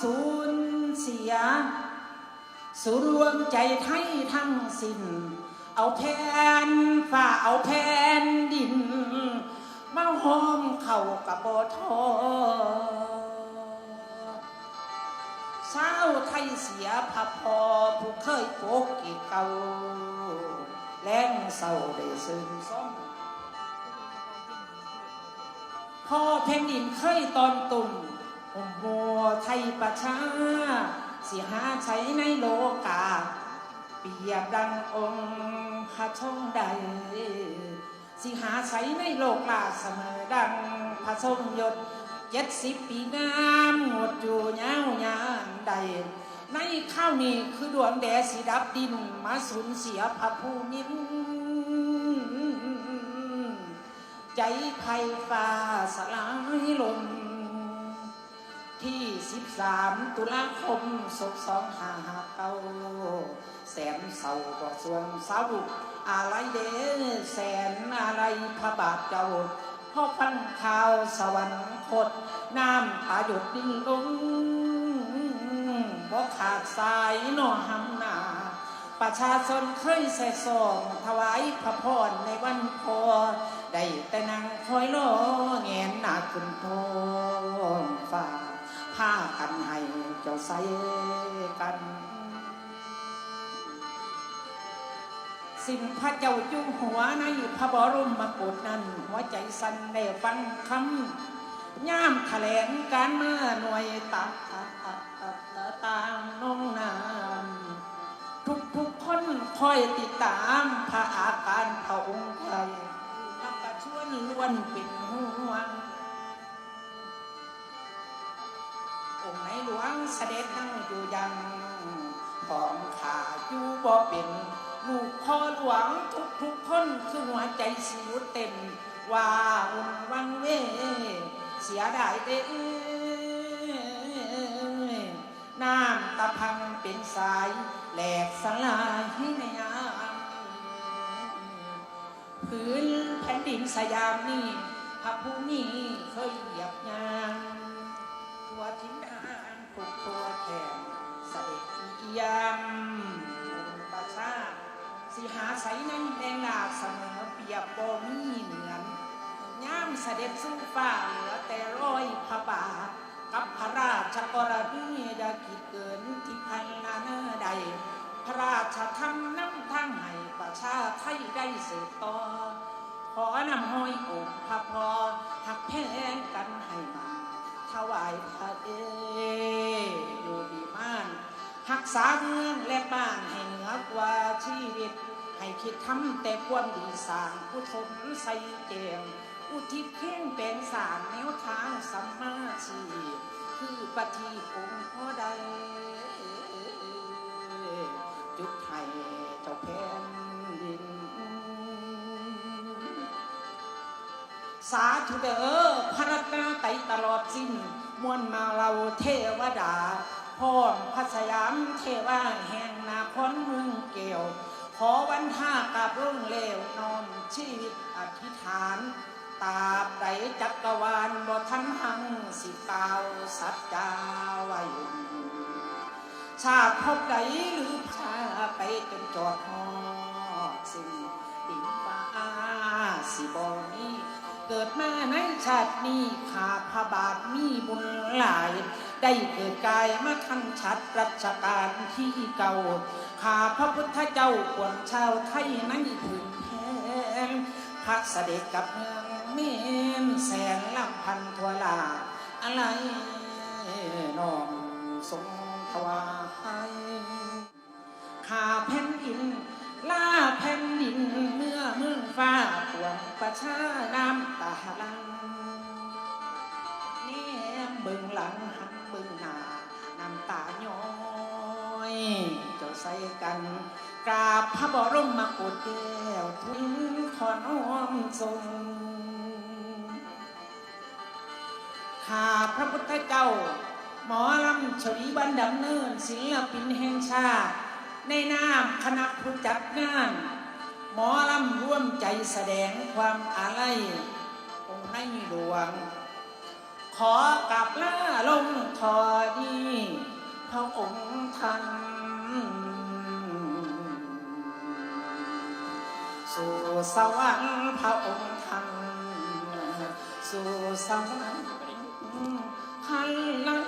สูญเสียสูรวมใจไทยทั้งสิ้น เอาแผ่นฝ่าเอาแผ่นดิน มาห้อมเข้ากับบ่ทอเศร้าวไทยเสียพระพอผู้เคยโปกกีเก่า แล้งเศร้าได้ซึมซ้อมพ่อแผ่นดินเคยตอนตุ่ม ห่มบัวไทยประชา สิหาใช้ในโลกา เปียบดังองค์พระชงใด สิหาใช้ในโลกลาเสมอดังพระทรงยศเจ็ดสิบปีงามหมดอยู่ยาวยานใด ในข้าวนี้คือดวงแดดสีดับดินมาสูญเสียพระภูมิใจภัยฟ้าสลายลม ที่ 13 ตุลาคมศกสองห้าหาเก้าแสนเศร้าบ่สวงเศร้าอะไรเด้แสนอะไรพระบาทเจ้าพ่อฟังข่าวสวรรคต น้ำตาหยดดิ้นลงบ่ขาดสายหนอหำหนา ประชาชนเคยใส่ซอง ถวายพระพรในวันพอ ได้แต่นั่งคอยรอแงนหน้าขึ้นทองฟ้า ผ้ากันให้เจ้าใส่กัน สิ้นพระเจ้าจุหัวในพระบรมมกุฎนั้น หัวใจสั่นได้ฟังคำย่ามแถลงการเมื่อหน่วยตักต่างน้องนามทุกทุกๆคนคอยติดตามพระอาการพระองค์ไทยนับประชวนล้วนเป็นห่วง ค์ในหลวงเสด็จนั่งอยู่ยังของขาอยู่บ่เป็นลูกพ่อหลวงทุกทุกคนคือหัวใจสิวเต็ม ว่าอุ่นวังเว เสียดายเด้น้ำตะพังเป็นสายแหลกสลายในยามพื้นแผ่นดินสยามนี่พระภูมิเคยเหยียบยาง ใสในแดงาเสมอเปียบบ่มีเหมือนย่ามเสด็จสู่ฟ้าเหลือแต่ร้อยพระบาทกับพระราชกรณียกิจเกินที่พันนาเนอใด พระราชทำน้ำทั้งให้ประชาไทยได้สืบต่อขอนำห้อยอกพระพอหักแพงกันให้มันถวายพระเออยู่ดีมานหักษาเมืองและบ้านให้เหนือกว่าชีวิต ให้คิดทำแต่ความดีสางผู้ชมใส่แจงอุทิศเพ่งเป็นสารแนวทางสัมมาชีคือปฏิองพ่อใดจุดไทยเจ้าแผ่นดิน สาธุเด้อพระรัตนไตตลอดสิ้น มวลมาเราเทวดา พร้อมพระสยามเทวาแห่งนาคอนเมืองเกี่ยว อวันท่ากับรุ่งเลวนอมชีวิตอธิษฐาน ตาบใดจักรวาลบ่ทันหังสิกล่าวสัจจาไว้ชาติพบใดหรือชาไปเป็นจอดหอดสิ่งดินฟ้าสิบอมีเกิดมาในชาตินี้ขาพระบาทมีบุญหลาย ได้เกิดกายมาทันชัดรัชกาลที่เก่าข้าพระพุทธเจ้าปวงชาวไทยนั้นถึงแพงพระเสด็จกับเมืองเมนแสนลำพันทวลา อะไรน้องทรงถวายข้าแผ่นดินล่าแผ่นดินเมื่อเมืองฟ้าปวงประชานา ลังหันเบิ่งหน้าน้ำตาย้อยเจ้าใส่กันกราบพระบรมโกฏแก้วทุนขอน้อมทรงข้าพระพุทธเจ้า หมอลำชวีวันดำเนินศิลปินแห่งชาติ ในนามคณะผู้จัดงาน หมอลำร่วมใจแสดงความอาลัยองค์ในหลวง ขอกลับหน้าลงทอดีพระองค์ท่านสู่สวรรค์พระองค์ท่านสู่สวรรค์ท่านนั้น